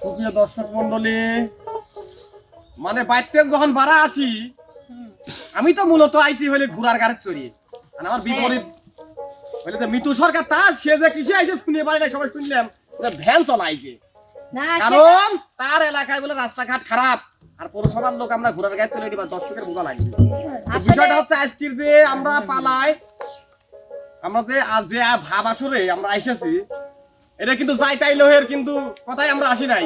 সুপ্রিয় দর্শক মন্ডলী মানে বাইতে যখন বাড়া আসি আমি তো মূলত আইসি হলে ঘোড়ার গাড়ি চড়ি। আর আমার বিপরীত। হইলে যে মিতু সরকার তা সে যে কিসে আইসে শুনে পারি না সবাই শুনলাম ভ্যান চলাইছে। কারণ তার এলাকায় বলে রাস্তাঘাট খারাপ আর পৌরসভার লোক আমরা ঘোড়ার গাড়ি চলে এবার দর্শকের বোঝা লাগবে। বিষয়টা হচ্ছে আজকের যে আমরা পালাই আমরা যে আজ যে ভাব আসরে আমরা আইসেছি এটা কিন্তু যাই তাই লোহের কিন্তু কথাই আমরা আসি নাই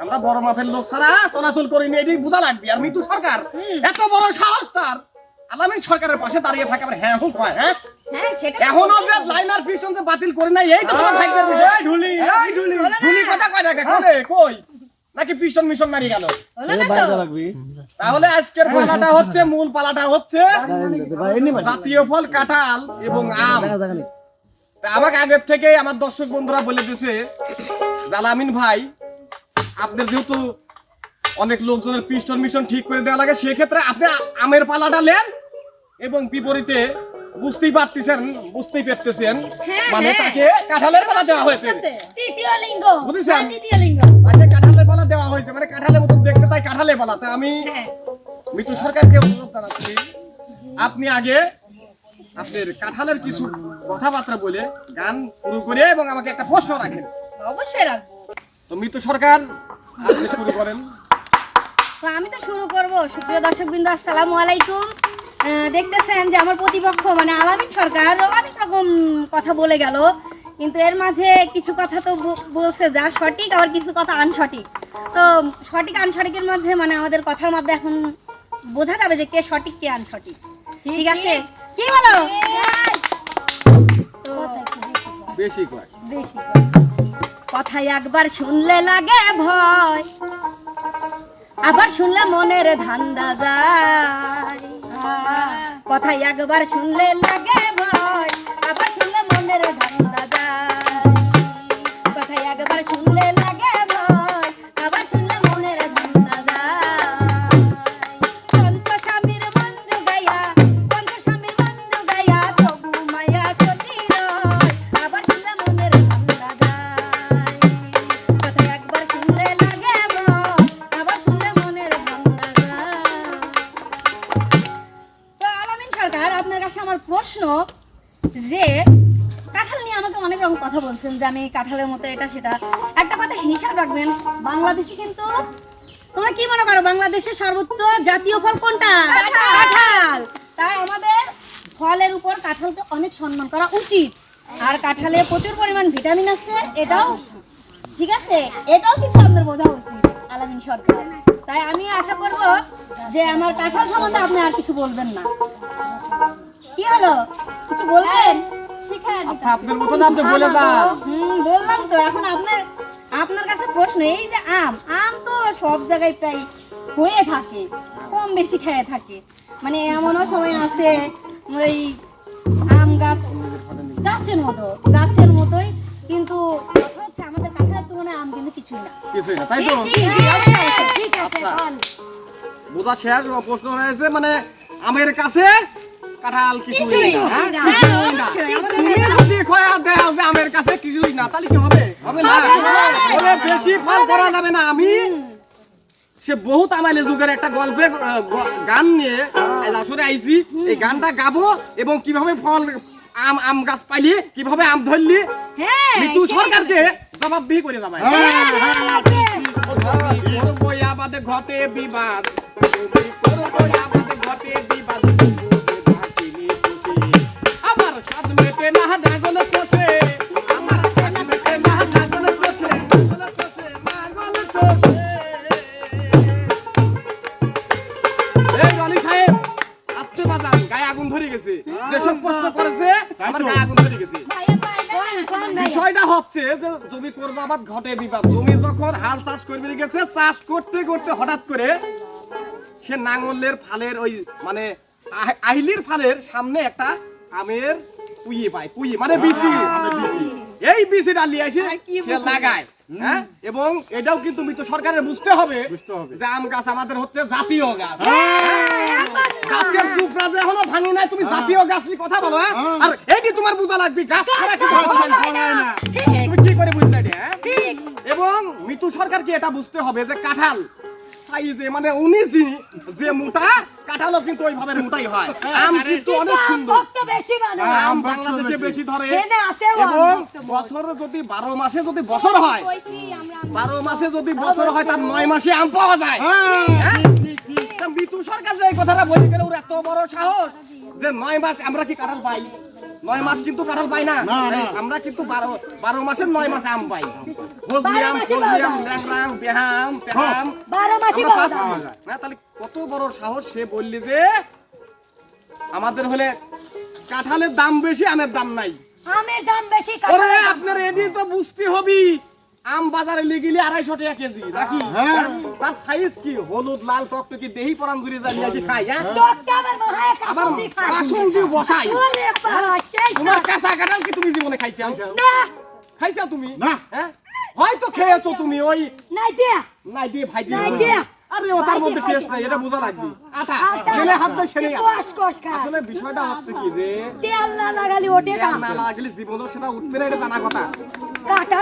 আমরা বড় মাপের লোক ছাড়া চলাচল করিনি এটি বোঝা লাগবে আর মৃত্যু সরকার এত বড় সাহস তার আলামিন সরকারের পাশে দাঁড়িয়ে থাকে আবার হ্যাঁ হ্যাঁ হ্যাঁ সেটা তো এখনও যে লাইনার পিস্টন বাতিল করে নাই এই তো তোমার ভাগ্যের বিষয় এই ঢুলি এই ঢুলি না। ঢুলি কথা কয় কই কই নাকি পিস্টন মিশন মারি গেল হলো না তো তাহলে আজকের পালাটা হচ্ছে মূল পালাটা হচ্ছে জাতীয় ফল কাঁঠাল এবং আম আমাকে আগের থেকে আমার দর্শক বন্ধুরা বলে দিছে জালামিন ভাই আপনার যেহেতু অনেক লোকজনের পিস্টন মিশন ঠিক করে দেওয়া লাগে সেক্ষেত্রে আপনি আমের পালাটা নেন এবং বিপরীতে বুঝতেই পারতেছেন বুঝতেই পারতেছেন হ্যাঁ, মানে হ্যাঁ। তাকে কাঁঠালের পালা দেওয়া হয়েছে। তৃতীয় লিঙ্গ। বুঝেছেন? হ্যাঁ, তৃতীয় লিঙ্গ। তাকে কাঁঠালের পালা দেওয়া হয়েছে মানে কাঁঠালের মতো দেখতে তাই কাঁঠালের পালা। তা আমি মিতু সরকারকে অনুরোধ জানাচ্ছি আপনি আগে আপনার কাঁঠালের কিছু কথাবার্তা বলে গান শুরু করে এবং আমাকে একটা প্রশ্ন রাখেন। অবশ্যই রাখব। তো মিতু সরকার আপনি শুরু করেন। তো আমি তো শুরু করব। সুপ্রিয় দর্শক বিন্দু আসসালামু আলাইকুম। দেখতেছেন যে আমার প্রতিপক্ষ মানে আলামিন সরকার অনেক রকম কথা বলে গেল। কিন্তু এর মাঝে কিছু কথা তো বলছে যা সঠিক আবার কিছু কথা আনসঠিক। তো সঠিক আনসঠিকের মাঝে মানে আমাদের কথার মধ্যে এখন বোঝা যাবে যে কে সঠিক কে আনসঠিক। ঠিক আছে? কি বলো? বেশি কয়। বেশি কথা একবার শুনলে লাগে ভয়, আবার শুনলে মনের ধান্দা যায়। কথা একবার শুনলে লাগে আমি কাঁঠালের মতো এটা সেটা। একটা কথা হিসাব রাখবেন বাংলাদেশে কিন্তু তোমরা কি মনে করো বাংলাদেশের সর্বোচ্চ জাতীয় ফল কোনটা? কাঁঠাল। তাই আমাদের ফলের উপর কাঁঠালকে অনেক সম্মান করা উচিত। আর কাঁঠালে প্রচুর পরিমাণ ভিটামিন আছে এটাও ঠিক আছে এটাও কিন্তু আপনার বোঝা উচিত আলামিন সরকার। তাই আমি আশা করব যে আমার কাঁঠাল সম্বন্ধে আপনি আর কিছু বলবেন না। কি হলো? কিছু বলবেন? আচ্ছা আপনার আপনি বলে দাও হুম বললাম তো এখন আপনার আপনার কাছে প্রশ্ন এই যে আম আম তো সব জায়গায় প্রায় হয়ে থাকে কম বেশি খেয়ে থাকে মানে এমনও সময় আছে ওই আম গাছ গাছের মতো গাছের মতোই কিন্তু কথা হচ্ছে আমাদের কাঁঠালের তুলনায় আম কিন্তু কিছুই না কিছুই না তাই তো জি, জি, অবশ্যই, অবশ্যই। ঠিক আছে, আচ্ছা। বোঝা শেষ প্রশ্ন হয়েছে মানে আমের কাছে কাঁঠাল কিছুই না। হ্যাঁ? হ্যাঁ, কিছুই না। অবশ্যই, আমাদের তুমি যদি খয়া দেও যে আমের কাছে কিছুই না তাহলে কি হবে? হবে না। ওরে বেশি ফল করা যাবে না। আমি সে বহুত আমাইলে যুগের একটা গান নিয়ে আজ আসরে আইছি। এই গানটা গাবো এবং কীভাবে ফল আম আম গাছ পাইলি কীভাবে আম ধরলি হ্যাঁ মৃত্যু সরকারকে জবাব দিয়ে করে যাবে। ঘটে বিবাদ। ঘটে বিবাদ। আগুন ধরে গেছে। যেসব প্রশ্ন করেছে আমার গায়ে আগুন ধরে গেছে। বিষয়টা হচ্ছে যে জমি করব ঘটে বিবাদ। জমি যখন হাল চাষ করবে গেছে চাষ করতে করতে হঠাৎ করে সে নাঙ্গলের ফালের ওই মানে আহিলির ফালের সামনে একটা আমের পুই পায়। পুই মানে বিচি। এই বিচিটা নিয়ে এসে সে লাগায়। হ্যাঁ? এবং এটাও কিন্তু মৃত সরকারের বুঝতে হবে যে আম গাছ আমাদের হচ্ছে জাতীয় গাছ। এবং চুপরা যে এখনও ভাঙি নাই তুমি জাতীয় গাছ নিয়ে কথা বলো হ্যাঁ? আর এইটি তোমার বোঝা লাগবে গাছ ছাড়া কি তুমি কি করে বুঝলে এটা হ্যাঁ? এবং মিতু সরকারকে এটা বুঝতে হবে যে কাঁঠাল সাইজে মানে উনি যে- যে মোটা কাঁঠালও কিন্তু ওইভাবে মোটাই হয়। আম কিন্তু অনেক সুন্দর। বেশি মানে আম বাংলাদেশে বেশি। ধরে। এবং বছর যদি বারো মাসে যদি বছর হয় বারো মাসে যদি বছর হয় তার নয় মাসে আম পাওয়া যায়। হ্যাঁ? তা মিতু সরকার যে এই কথাটা বলে গেলে ওর এত বড় সাহস যে নয় মাস আমরা কি কাঁঠাল পাই? নয় মাস কিন্তু কাঁঠাল পাই না। আমরা কিন্তু বারো বারো মাসের নয় মাস আম পাই। ল্যাংরাং বেহাম যায়। না তাহলে কত বড় সাহস সে বললি যে আমাদের হলে কাঁঠালের দাম বেশি আমের দাম নাই। আমের দাম বেশি আপনার এটি তো বুঝতে হবি আম বাজারে লিগিলি আড়াইশো টাকা কেজি নাকি হ্যাঁ। তার সাইজ কি হলুদ লাল টকটকি দেহি পরাম জুড়ে জানি আসি খাই হ্যাঁ আবার খায়। কাসুন্দি বসাই। সেই তোমার কাঁচা কাঁঠাল কি তুমি জীবনে খাইছি না, খাইছো তুমি না। হ্যাঁ হয়তো খেয়েছো তুমি ওই নাই দিয়া। নাই দিয়ে ভাই নাই দিয়ে। আরে ও তার নাই মধ্যে টেস্ট নাই এটা বোঝা লাগবে। আটা। হাত দিয়ে সেরে কষ কষ খায়। আসলে বিষয়টা হচ্ছে কি যে তেল না লাগালে ওঠে না। না লাগলে জীবনও সেটা উঠবে না এটা জানা কথা। আটা।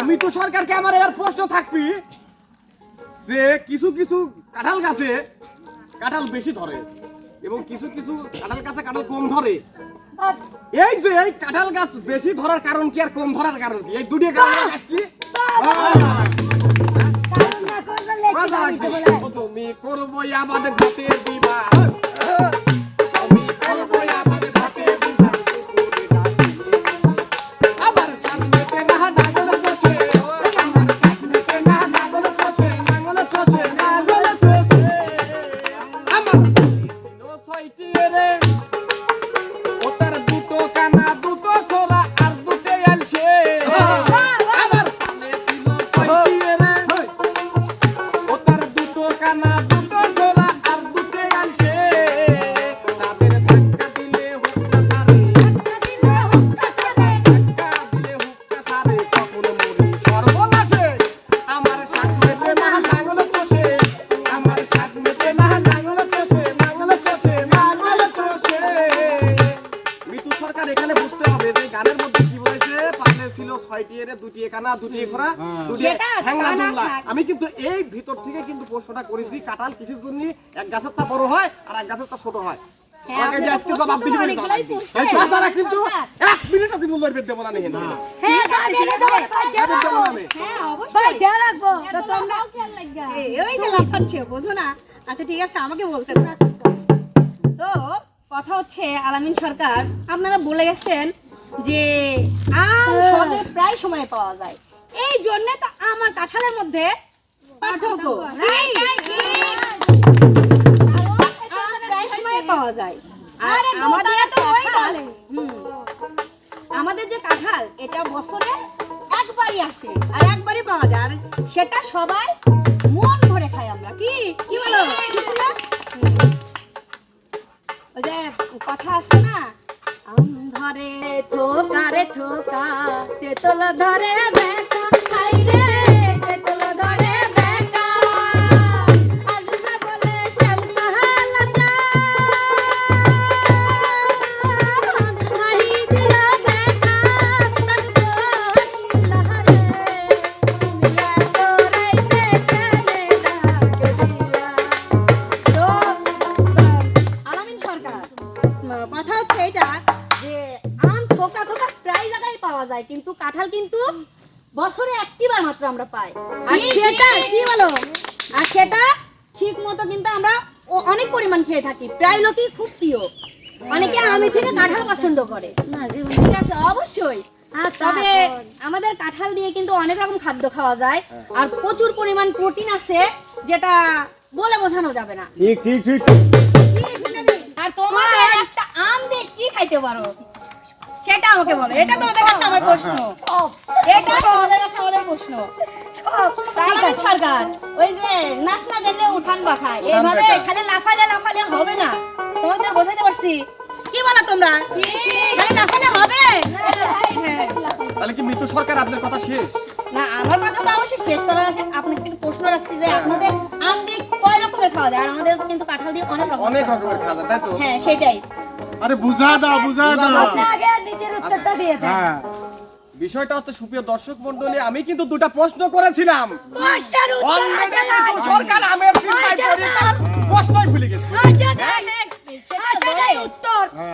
তুমি তো সরকারকে আমার এবার প্রশ্ন থাকবি যে কিছু কিছু কাঁঠাল গাছে কাঁঠাল বেশি ধরে এবং কিছু কিছু কাঁঠাল গাছে কাঁঠাল কম ধরে। এই যে এই কাঁঠাল গাছ বেশি ধরার কারণ কি আর কম ধরার কারণ কি? এই দুটি কারণ কি? তুমি করব আমাদের ঘটে দিবা কিন্তু করেছি কাঁঠাল কিসের জন্য এক গাছের তা বড় হয় আর এক গাছের তা ছোট হয়। হ্যাঁ, কিন্তু এক হ্যাঁ, দেবো না। হ্যাঁ, বোঝো না? আচ্ছা ঠিক আছে আমাকে বলতে তো কথা হচ্ছে আলামিন সরকার আপনারা বলে গেছেন যে আম শহরে প্রায় সময় পাওয়া যায়। এই জন্য তো আমার কাঁঠালের মধ্যে পার্থক্য পাওয়া যায়। আর আমাদের যে কাঁঠাল এটা বছরে একবারই আসে আর একবারই পাওয়া যায়। আর সেটা সবাই মন ভরে খাই আমরা। কি? কি বলো। ওই যে কথা আছে না? আম ধরে থোকা রে থোকা তেতল ধরে বেকা খাই রে আমরা পাই। আর সেটা কি বলো? আর সেটা ঠিক মতো কিন্তু আমরা অনেক পরিমাণ খেয়ে থাকি। প্রায় লোকই খুব প্রিয়। অনেকে আমি থেকে কাঁঠাল পছন্দ করে। ঠিক আছে অবশ্যই। তবে আমাদের কাঁঠাল দিয়ে কিন্তু অনেক রকম খাদ্য খাওয়া যায়। আর প্রচুর পরিমাণ প্রোটিন আছে যেটা বলে বোঝানো যাবে না। ঠিক ঠিক ঠিক আর তোমার একটা আম দিয়ে কি খাইতে পারো? সেটা আমাকে বলো। এটা তোমাদের কাছে আমার প্রশ্ন। এটা তোমাদের কাছে আমাদের প্রশ্ন। সরকার। ওই যে নাচ না দিলে উঠান বাখায় এইভাবে খালি লাফালে লাফালে হবে না। তোমাদের বোঝাতে পারছি। কি বলো তোমরা? খালি লাফালে হবে? হ্যাঁ। তাহলে কি মিতু সরকার আপনার কথা শেষ? না আমার কথা তো অবশ্যই শেষ করার আছে। আপনাকে কিন্তু প্রশ্ন রাখছি যে আপনাদের আম দিয়ে কয় রকমের খাওয়া যায়? আর আমাদের কিন্তু কাঁঠাল দিয়ে অনেক রকম অনেক রকমের খাওয়া যায়, তাই তো? হ্যাঁ সেটাই। আরে বুঝা দাও বুঝা দাও। উত্তরটা দিয়ে দেন। হ্যাঁ। বিষয়টা হচ্ছে সুপ্রিয় দর্শক মন্ডলী আমি কিন্তু দুটো প্রশ্ন করেছিলাম। প্রশ্নের উত্তর সরকার আমের চিন্তায় পড়ে প্রশ্নই ভুলে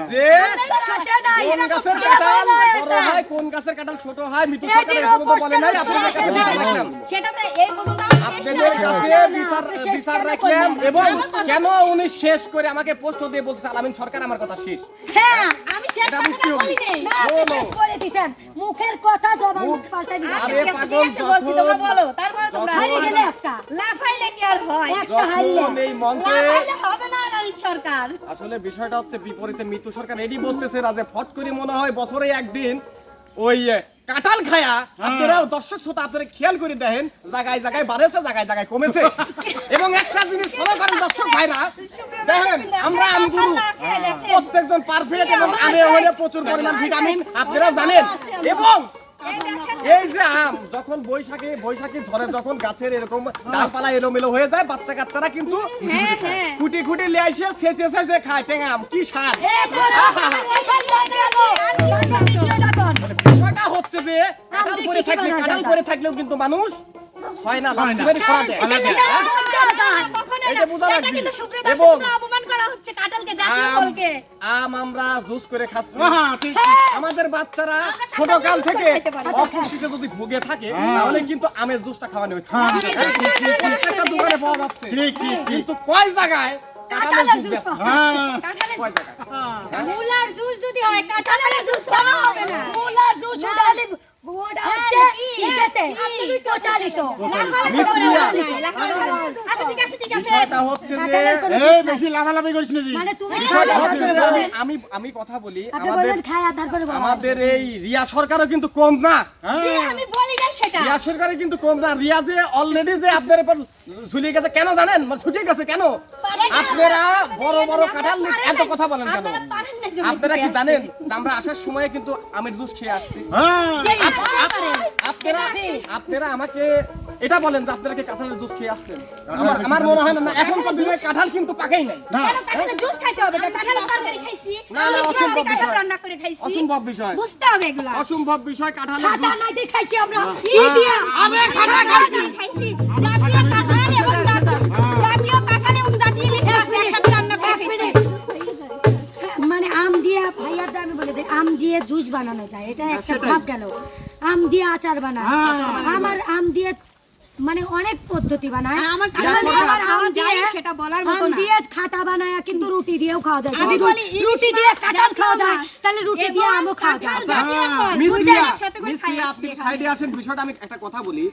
যে আসে নাই। কোন গাছের কাঁঠাল বড় হয় কোন গাছের কাঁঠাল ছোট হয় মৃত্যু সরকার এটিরও তো বলে নাই আপনাদের কাছে সেটা তো এই আপনাদের কাছে বিচার বিচার রাখলাম এবং কেন উনি শেষ করে আমাকে প্রশ্ন দিয়ে বলছে আলামিন সরকার আমার কথা শেষ হ্যাঁ, আমি শেষ হবে। বলিনি। না, আপনি বলো। শেষ করে দিছেন। মুখের কথা জবান মুখ- পাল্টাই আরে পাগল, বলছি, তোমরা বলো। তারপরে তোমরা হারিয়ে গেলে একটা। লাফাইলে কি আর হয়? একটা হারলে। এই মঞ্চে লাফাইলে হবে না আলামিন সরকার। আসলে বিষয়টা হচ্ছে বিপরীতে মৃত্যু সরকার এডি বসতেছে রাজে ফট করে মনে হয় বছরে একদিন ওই কাঁঠাল খায়া আপনারাও দর্শক শ্রোতা আপনারা খেয়াল করে দেখেন জায়গায় জায়গায় বাড়েছে জায়গায় জায়গায় কমেছে। এবং একটা জিনিস ফলো করেন দর্শক ভাইরা দেখেন আমরা আমগুরু প্রত্যেকজন পারফেক্ট এবং আমে হলে প্রচুর পরিমাণ ভিটামিন আপনারা জানেন। এবং এই যে আম যখন বৈশাখে বৈশাখী ঝড়ে যখন গাছের এরকম ডালপালা এলোমেলো হয়ে যায় বাচ্চা কাচ্চারা কিন্তু হ্যাঁ, হ্যাঁ। খুঁটি খুঁটি লিয়ে এসে সেচে সেচে খায় টেঙা আম। কি স্বাদ? কর। বিষয়টা হচ্ছে যে কাঁঠাল পরে থাকলে বানানো কাঁঠাল পরে থাকলেও কিন্তু মানুষ হয় না দেয় এবং আম আমরা জুস করে খাচ্ছি। হ্যাঁ। আমাদের বাচ্চারা ছোট কাল থেকে। অপুষ্টিতে যদি ভুগে থাকে তাহলে কিন্তু আমের জুসটা খাওয়ানো হচ্ছে প্রত্যেকটা দোকানে পাওয়া যাচ্ছে। কিন্তু কয় জায়গায় কাঁঠালের জুস? কাঁঠালের জুস। যদি হয় কাঁঠালের জুস হবে না। মুলার জুস শুধু আচ্ছা, মানে। আমি কথা বলি আমাদের এই রিয়া সরকারও কিন্তু কম না। রিয়া সরকারও কিন্তু কম না রিয়া যে অলরেডি যে আপনার উপর ঝুলিয়ে গেছে কেন জানেন মানে ছুটিয়ে গেছে কেন আপনারা বড় বড় কাঁঠাল এত কথা বলেন কেন? আপনারা পারেন না যে আপনারা কি জানেন আমরা আসার সময় কিন্তু আমের জুস খেয়ে আসছি? হ্যাঁ। আপনারা আপনারা আমাকে এটা বলেন যে আপনারা কি কাঁঠালের জুস খেয়ে আসছেন? আমার আমার মনে হয় না এখন তো দিনে কাঁঠাল কিন্তু পাকেই নাই। না। কেন কাঁঠালের জুস খাইতে হবে? তো? কাঁঠালের তরকারি খাইছি, না, না, অসম্ভব কাঁঠাল বিষয়। রান্না করে খাইছি। অসম্ভব বিষয়। বুঝতে হবে এগুলা। অসম্ভব বিষয় কাঁঠালের খাটা জুস। নাই দিয়ে খাইছি আমরা। ই দিয়া আমরা খাটা খাইছি। খাইছি। জাতীয় কাঁঠাল জাতীয়- দিয়ে জুস বানানো যায় এটা একটা ভাব গেল। আম দিয়ে আচার বানায় আমার আম দিয়ে মানে অনেক পদ্ধতি বানায়। আর আমার কাঁঠাল দিয়ে সরকার। আবার আম দিয়ে সেটা বলার মতো না। দিয়ে খাটা বানায় কিন্তু রুটি দিয়েও খাওয়া যায়। আমি বলি রুটি দিয়ে কাঁঠাল খাওয়া যায় তাহলে রুটি দিয়ে আমও খাওয়া যায়। কাঁঠাল জাতীয় ফল, মিস দুইটা রিয়া, একসাথে করে মিস খাই রিয়া, আসছি আপনি সাইডে আসেন বিষয়টা আমি একটা কথা বলি।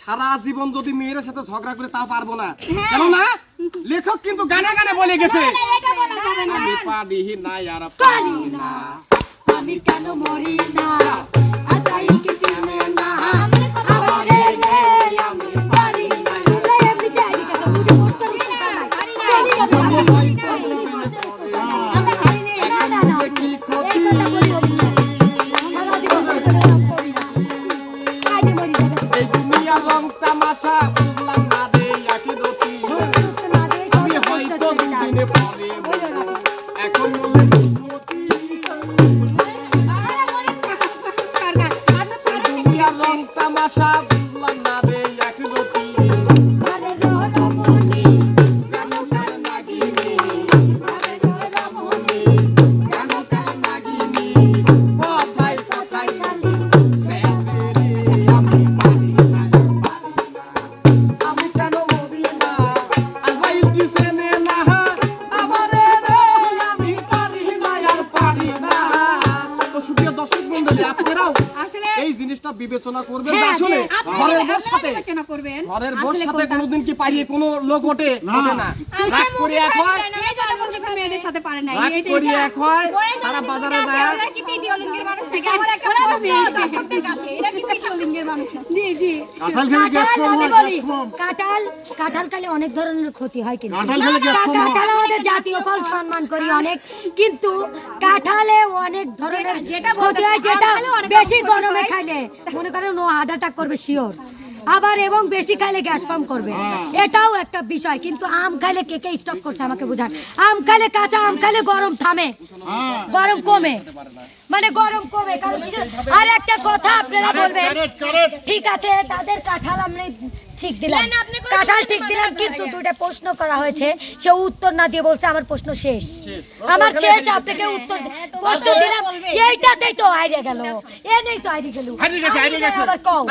সারা জীবন যদি মেয়ের সাথে ঝগড়া করে তাও পারব না। কেন না লেখক কিন্তু গানে গানে বলে গেছে। না, এটা বলা যাবে না। আমি পারি না আর পারি না। আমি কেন মরি না? কি কোনো লোক ওঠে? ওঠে না। রাগ করে। এক হয় মেয়েদের সাথে পারে না। করে। এক হয় তারা বাজারে যায়। কাঁঠাল খেলে হয় অনেক ধরনের ক্ষতি হয় কিন্তু। কাঁঠাল আমাদের জাতীয় ফল সম্মান করি অনেক। কিন্তু কাঁঠালে অনেক ধরনের যেটা ক্ষতি হয় বেশি গরমে খাইলে। মনে করেন নো হার্ট অ্যাটাক করবে শিওর। আবার এবং বেশি খাইলে গ্যাস ফর্ম করবে। এটাও একটা বিষয় কিন্তু আম খাইলে কে কে স্টক করছে আমাকে বুঝান? আম খাইলে কাঁচা আম খাইলে গরম থামে। হ্যাঁ। গরম কমে। মানে গরম কমে কারণ আর একটা কথা আপনারা বলবেন। ঠিক আছে তাদের কাঁঠাল আমরা ঠিক দিলাম। কাঁঠাল ঠিক দিলাম কিন্তু দুটো প্রশ্ন করা হয়েছে। সে উত্তর না দিয়ে বলছে আমার প্রশ্ন শেষ। আমার শেষ আপনাকে উত্তর প্রশ্ন দিলাম। এইটাতেই তো হারিয়ে গেল। এ নেই তো হারিয়ে গেল। আবার কও।